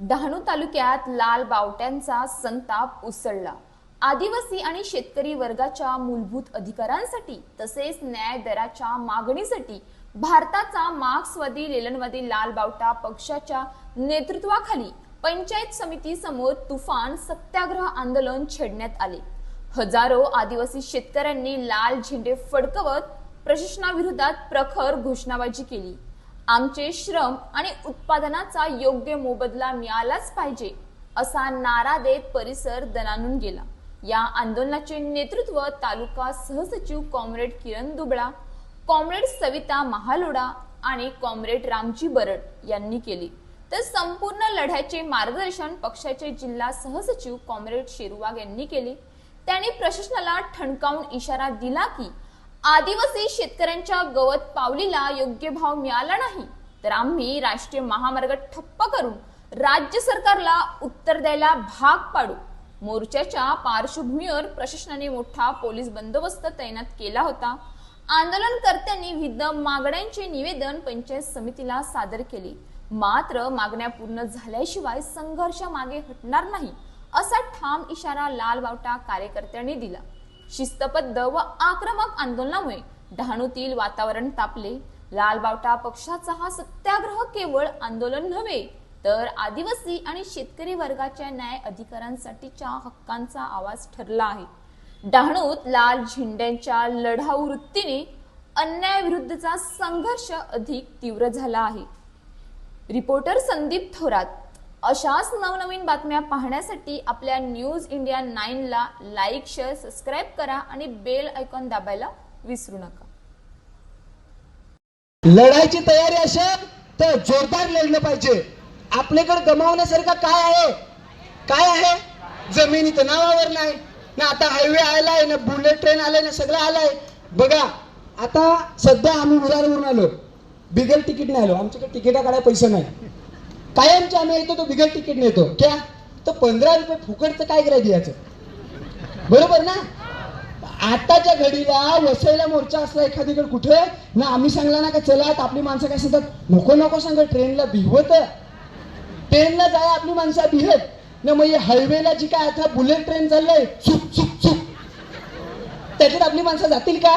डहाणू तालुक्यात लाल बावट्यांचा संताप उसळला. आदिवासी आणि शेतकरी वर्गाच्या मूलभूत अधिकारांसाठी तसेच न्याय दराच्या मागणीसाठी भारताचा मार्क्सवादी लेलनवादी लाल बावटा पक्षाच्या नेतृत्वाखाली पंचायत समिती समोर तुफान सत्याग्रह आंदोलन छेडण्यात आले. हजारो आदिवासी शेतकऱ्यांनी लाल झेंडे फडकवत प्रशासनाविरोधात प्रखर घोषणाबाजी केली. आमचे श्रम आणि उत्पादनाचा योग्य मोबदला मिळालाच पाहिजे असा नारा देत परिसर दणानून गेला. या आंदोलनाचे नेतृत्व तालुका सहसचिव कॉम्रेड किरण दुबळा कॉम्रेड सविता महालोडा आणि कॉम्रेड रामजी बरड यांनी केले. तर संपूर्ण लढ्याचे मार्गदर्शन पक्षाचे जिल्हा सहसचिव कॉम्रेड शेरुवाग यांनी केले. त्यांनी प्रशासनाला ठणकावून इशारा दिला की आदिवासी शेतकऱ्यांच्या गवत पावलीला योग्य भाव मिळाला नाही तर आम्ही राष्ट्रीय महामार्ग ठप्प करून राज्य सरकारला उत्तर द्यायला भाग पाडू. मोर्चाच्या पार्श्वभूमीवर प्रशासनाने मोठा पोलीस बंदोबस्त तैनात केला होता. आंदोलनकर्त्यांनी विविध मागण्यांचे निवेदन पंचायत समितीला सादर केले. मात्र मागण्या पूर्ण झाल्याशिवाय संघर्ष मागे हटणार नाही असा ठाम इशारा लालबावटा कार्यकर्त्यांनी दिला. शिस्तबद्ध व आक्रमक आंदोलनामुळे डहाणूतील वातावरण तापले. लालबावटा पक्षाचा हा सत्याग्रह केवळ आंदोलन नव्हे तर आदिवासी आणि शेतकरी वर्गाच्या न्याय अधिकारांसाठीच्या हक्कांचा आवाज ठरला आहे. डहाणूत लाल झेंड्यांच्या लढाऊ वृत्तीने अन्यायाविरुद्धचा संघर्ष अधिक तीव्र झाला आहे. रिपोर्टर संदीप थोरात अशाच नवनवीन बातम्या पाहण्यासाठी आपल्या न्यूज इंडिया नाईनला लाईक शेअर सबस्क्राईब करा आणि बेल आयकॉन दाबायला विसरू नका. लढायची तयारी असेल तर जोरदार लढलं पाहिजे. आपल्याकडे गमावण्यासारखं काय आहे? काय आहे? जमिनी नावावर नाही. ना आता हायवे आलाय ना बुलेट ट्रेन आलाय ना सगळं आलाय. बघा आता सध्या आम्ही विरारवरून आलो. बिगर तिकीट नाही आलो. आमच्याकडे तिकिटा काढायला पैसे नाही. कायमच्या आम्ही येतो तो बिगर तिकीट नेतो. क्या? तर पंधरा रुपये फुकटचं काय करायचं याचं? बरोबर ना? आताच्या घडीला वसईला मोर्चा असला एखादीकडे कुठे ना आम्ही सांगला ना का चला तर आपली माणसं काय सांगतात? नको नको सांग ट्रेनला भिवत. ट्रेनला जाय आपली माणसं भिहत ना मग हायवेला जी काय आता बुलेट ट्रेन चाललंय चुक चुक चुक त्याच्यात आपली माणसं जातील का?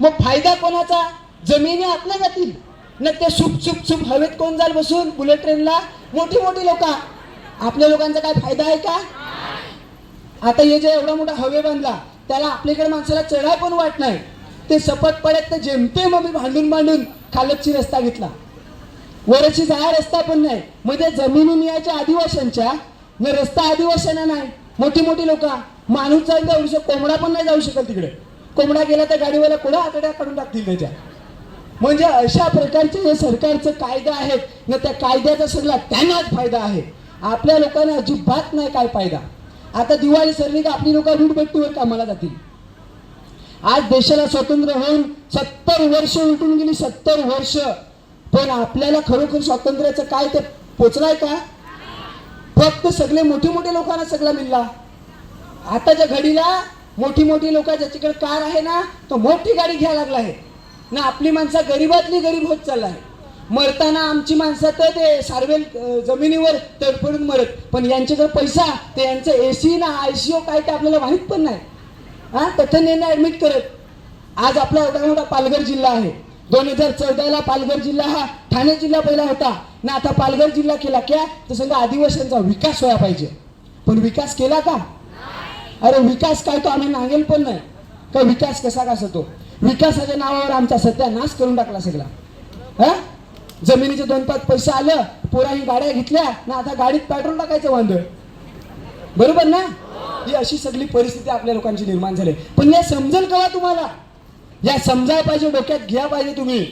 मग फायदा कोणाचा? जमिनी आपल्या जातील. न ते सुप सुप सुप हवेत कोण जाल बसून? बुलेट ट्रेनला मोठी मोठी लोक. आपल्या लोकांचा काय फायदा आहे का? आता हे जे एवढा मोठा हवे बांधला त्याला आपल्याकडे माणसाला चढाय पण वाट नाही. ते सपट पडत तर जेमतेम आम्ही भांडून भांडून खालपची रस्ता घेतला. वरची जाया रस्ता पण नाही. म्हणजे जमिनी यायच्या आदिवाशांच्या न रस्ता आदिवाशांना नाही. मोठी मोठी लोक. माणूस जाऊन जाऊ शकतो कोंबडा पण नाही जाऊ शकत तिकडे. कोंबडा गेला तर गाडीवाला कोणा आतड्या काढून टाकतील त्याच्या? म्हणजे अशा प्रकारचे जे सरकारचे कायदे आहेत ना त्या कायद्याचा सगळा त्यांनाच फायदा आहे. आपल्या लोकांना अजिबात नाही काय फायदा. आता दिवाळी सरली का आपली लोक वीटभट्टीवर कामाला जातील. आज देशाला स्वतंत्र होऊन सत्तर वर्ष उलटून गेली सत्तर वर्ष. पण आपल्याला खरोखर स्वातंत्र्याचं काय ते पोचलाय का? फक्त सगळे मोठे मोठे लोकांना सगळा मिळला. आताच्या घडीला मोठी मोठी लोक ज्याच्याकडे कार आहे ना तो मोठी गाडी घ्यायला लागला आहे. ना आपली माणसं गरीबातली गरीब होत चाललाय. मरताना आमची माणसं तर ते सार्वेल जमिनीवर तडफडून मरत. पण यांचे जर पैसा ते यांचं एसी ना आयसीओ काय ते आपल्याला माहीत पण नाही. हा? तथं नेणं ॲडमिट करत. आज आपला एवढा मोठा पालघर जिल्हा आहे. दोन हजार चौदाला पालघर जिल्हा हा ठाणे जिल्हा पहिला होता. ना आता पालघर जिल्हा केला क्या? तर सगळं आदिवासींचा विकास व्हायला पाहिजे. पण विकास केला का? अरे विकास काय तो आम्ही नांगेल पण नाही. का विकास कसा कसा तो विकासाच्या नावावर आमचा सत्यानाश करून टाकला सगळा. हा? जमिनीचे दोन पाच पैसे आलं पोराही गाड्या घेतल्या ना आता गाडीत पेट्रोल टाकायचं वांदळ. बरोबर ना? ही अशी सगळी परिस्थिती आपल्या लोकांची निर्माण झाली. पण या समजेल का तुम्हाला? या समजायला पाहिजे डोक्यात घ्या पाहिजे तुम्ही.